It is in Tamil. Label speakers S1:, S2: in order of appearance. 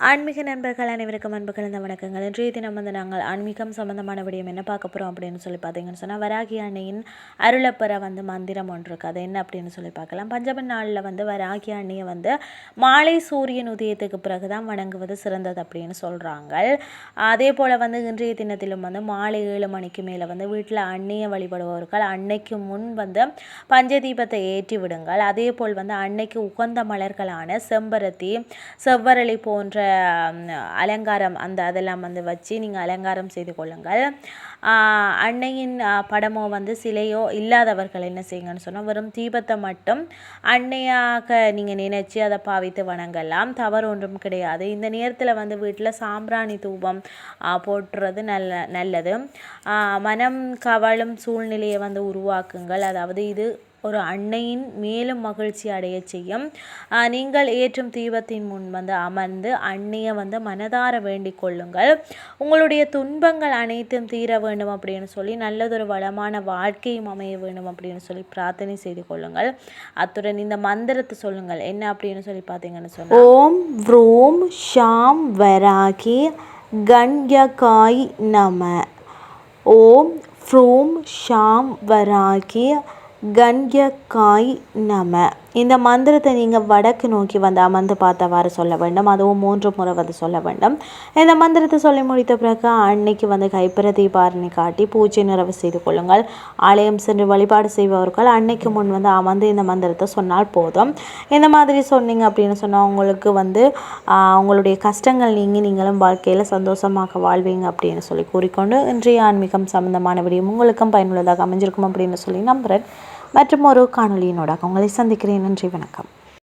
S1: ஆன்மீக நண்பர்கள் அனைவருக்கும் அன்பு கலந்த வணக்கங்கள். இன்றைய தினம் வந்து நாங்கள் ஆன்மீகம் சம்பந்தமான விடயம் என்ன பார்க்க போகிறோம் அப்படின்னு சொல்லி பார்த்தீங்கன்னு சொன்னால் வராகி அன்னையின் அருளப்பெற வந்து மந்திரம் ஒன்று இருக்குது அது என்ன அப்படின்னு சொல்லி பார்க்கலாம். பஞ்சம நாளில் வந்து வராகி அன்னையை வந்து மாலை சூரியன் உதயத்துக்கு பிறகு தான் வணங்குவது சிறந்தது அப்படின்னு சொல்கிறாங்க அதே போல் வந்து இன்றைய தினத்திலும் வந்து மாலை ஏழு மணிக்கு மேலே வந்து வீட்டில் அன்னையை வழிபடுபவர்கள் அன்னைக்கு முன் வந்து பஞ்சதீபத்தை ஏற்றி விடுங்கள். அதே போல் வந்து அன்னைக்கு உகந்த மலர்களான செம்பருத்தி செவ்வரளி போன்ற போன்ற அலங்காரம் அந்த அதெல்லாம் வந்து வச்சு நீங்கள் அலங்காரம் செய்து கொள்ளுங்கள். அன்னையின் படமோ வந்து சிலையோ இல்லாதவர்கள் என்ன செய்யுங்கன்னு சொன்னால் வெறும் தீபத்தை மட்டும் அன்னையாக நீங்கள் நினைச்சு அதை பாவித்து வணங்கலாம். தவறு ஒன்றும் கிடையாது. இந்த நேரத்தில் வந்து வீட்டில் சாம்பிராணி தூபம் போட்டுறது நல்ல நல்லது. மனம் கவலும் சூழ்நிலையை வந்து உருவாக்குங்கள். அதாவது இது ஒரு அன்னையின் மேலும் மகிழ்ச்சி அடைய செய்யும். நீங்கள் ஏற்றும் தீபத்தின் முன் வந்து அமர்ந்து அன்னையை வந்து மனதார வேண்டிக் கொள்ளுங்கள். உங்களுடைய துன்பங்கள் அனைத்தும் தீர வேண்டும் அப்படின்னு சொல்லி நல்லதொரு வளமான வாழ்க்கையும் அமைய வேண்டும் அப்படின்னு சொல்லி பிரார்த்தனை செய்து கொள்ளுங்கள். அத்துடன் இந்த மந்திரத்தை சொல்லுங்கள். என்ன அப்படின்னு சொல்லி பார்த்தீங்கன்னு சொன்னா
S2: ஓம் வ்ரூம் ஷாம் வராகி கண்யகாய் நம. ஓம் ஃப்ரூம் ஷாம் வராகி கண்யகாய் நம. இந்த மந்திரத்தை நீங்கள் வடக்கு நோக்கி வந்து அமர்ந்து பார்த்தவாறு சொல்ல வேண்டும். அதுவும் மூன்று முறை வந்து சொல்ல வேண்டும். இந்த மந்திரத்தை சொல்லி முடித்த பிறகு அன்னைக்கு வந்து கைப்பிரதீபாரணி காட்டி பூஜை நிறைவு செய்து கொள்ளுங்கள். ஆலயம் சென்று வழிபாடு செய்பவர்கள் அன்னைக்கு முன் வந்து அமர்ந்து இந்த மந்திரத்தை சொன்னால் போதும். இந்த மாதிரி சொன்னீங்க அப்படின்னு சொன்னால் உங்களுக்கு வந்து உங்களுடைய கஷ்டங்கள் நீங்கி நீங்களும் வாழ்க்கையில் சந்தோஷமாக வாழ்வீங்க அப்படின்னு சொல்லி கூறிக்கொண்டு இன்றைய ஆன்மீகம் சம்பந்தமான விடியும் உங்களுக்கும் பயனுள்ளதாக அமைஞ்சிருக்கும் அப்படின்னு சொல்லி நம்புகிறேன் மற்றும் ஒரு காணொலியினோட உங்களை சந்திக்கிறேன். நன்றி வணக்கம்.